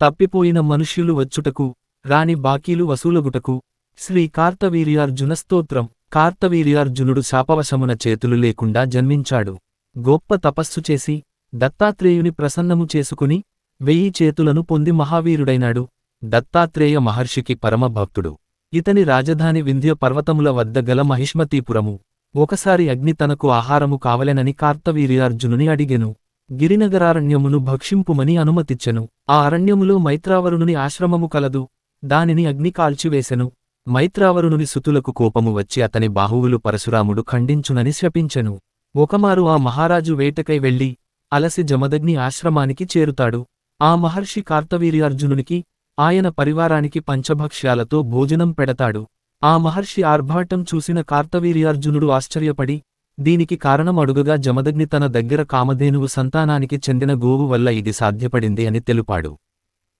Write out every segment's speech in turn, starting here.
తప్పిపోయిన మనుష్యులు వచ్చుటకు రాని బాకీలు వసూలగుటకు. శ్రీ కార్తవీర్యార్జున స్తోత్రం. కార్తవీర్యార్జునుడు శాపవశమున చేతులు లేకుండా జన్మించాడు. గొప్ప తపస్సు చేసి దత్తాత్రేయుని ప్రసన్నము చేసుకుని వెయ్యి చేతులను పొంది మహావీరుడైనాడు. దత్తాత్రేయ మహర్షికి పరమభక్తుడు. ఇతని రాజధాని వింధ్య పర్వతముల వద్ద గల మహిష్మతీపురము. ఒకసారి అగ్ని తనకు ఆహారము కావలెనని కార్తవీర్యార్జునుని అడిగెను. గిరినగరారణ్యమును భక్షింపుమని అనుమతిచ్చెను ఆ అరణ్యములో మైత్రావరుణుని ఆశ్రమము కలదు. దానిని అగ్ని కాల్చివేశెను మైత్రావరుణుని సుతులకు కోపము వచ్చి అతని బాహువులు పరశురాముడు ఖండించునని శపించెను. ఒకమారు ఆ మహారాజు వేటకై వెళ్ళి అలసి జమదగ్ని ఆశ్రమానికి చేరుతాడు. ఆ మహర్షి కార్తవీర్యార్జునునికి ఆయన పరివారానికి పంచభక్ష్యాలతో భోజనం పెడతాడు. ఆ మహర్షి ఆర్భాటం చూసిన కార్తవీర్యార్జునుడు ఆశ్చర్యపడి దీనికి కారణం అడుగగా జమదగ్ని తన దగ్గర కామధేనువు సంతానానికి చెందిన గోవు వల్ల ఇది సాధ్యపడింది అని తెలుపాడు.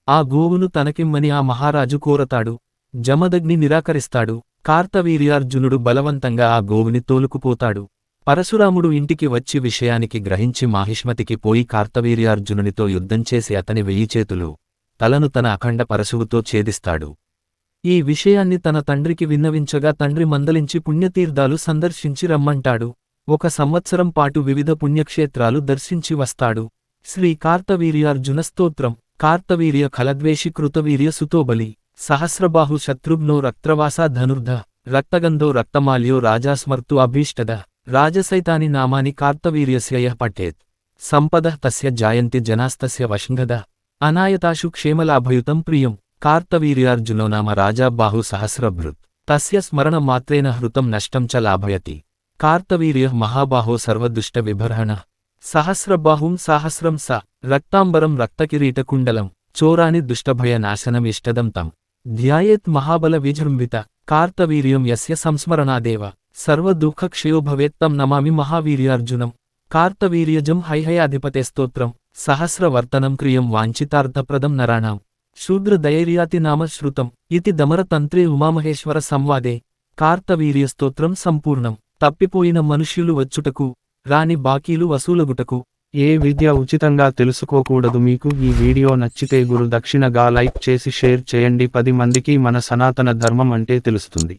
ఆ గోవును తనకిమ్మని ఆ మహారాజు కోరతాడు జమదగ్ని నిరాకరిస్తాడు కార్తవీర్యార్జునుడు బలవంతంగా ఆ గోవుని తోలుకుపోతాడు. పరశురాముడు ఇంటికి వచ్చి విషయానికి గ్రహించి మాహిష్మతికి పోయి కార్తవీర్యార్జునునితో యుద్ధం చేసి అతని వెయ్యి చేతులు తలను తన అఖండ పరశువుతో ఛేదిస్తాడు. ఈ విషయాన్ని తన తండ్రికి విన్నవించగా తండ్రి మందలించి పుణ్యతీర్థాలు సందర్శించి రమ్మంటాడు. ఒక సంవత్సరం పాటు వివిధ పుణ్యక్షేత్రాలు దర్శించి వస్తాడు. శ్రీ కార్తవీర్యార్జున స్తోత్రం కార్తవీర్య ఖలద్వేషి కృతవీర్య సుతోబలి సహస్రబాహు శత్రుఘ్నో రక్త్రవాసా ధనుర్ధ రక్తగంధో రక్తమాల్యో రాజాస్మర్తు అభీష్టద రాజసైతాని నామాని కార్తవీర్యస్య పఠేత్ సంపద తస్య జాయంతి జనాస్తస్య వశంగద అనాయతాశు క్షేమలాభయుతం ప్రియం కార్తవీర్యార్జునో నామ రాజా బాహు సహస్రభృత్ తస్య స్మరణ మాత్రేన హృతం నష్టం చ లాభయతి. కార్తవీర్య మహాబాహో సర్వదుష్ట విభర్హణ సహస్రబాహుం సహస్రం స. రక్తాంబరం రక్తకిరీటకుండలం. చోరాని దుష్టభయ నాశనమిష్టదం తం. ధ్యాయేత్ మహాబల విజృంభిత. కార్తవీర్యం యస్య సంస్మరణాదేవ. సర్వదుఃఖక్షయో భవేత్తం నమామి మహావీర్యార్జునం. కార్తవీర్యజం హైహయాధిపతే స్తోత్రం. సహస్రవర్తనం క్రియం వాంఛితార్థప్రదం నరాణాం. శూద్రదైర్యాతి నామ శ్రుతం. ఇది దమరతంత్రే ఉమామహేశ్వర సంవాదే. కార్తవీర్యస్తోత్రం సంపూర్ణం. తప్పిపోయిన మనుష్యులు వచ్చుటకు రాని బాకీలు వసూలగుటకు. ఏ విద్య ఉచితంగా తెలుసుకోకూడదు మీకు? ఈ వీడియో నచ్చితే గురు దక్షిణగా లైక్ చేసి షేర్ చేయండి. పది మందికి మన సనాతన ధర్మం అంటే తెలుస్తుంది.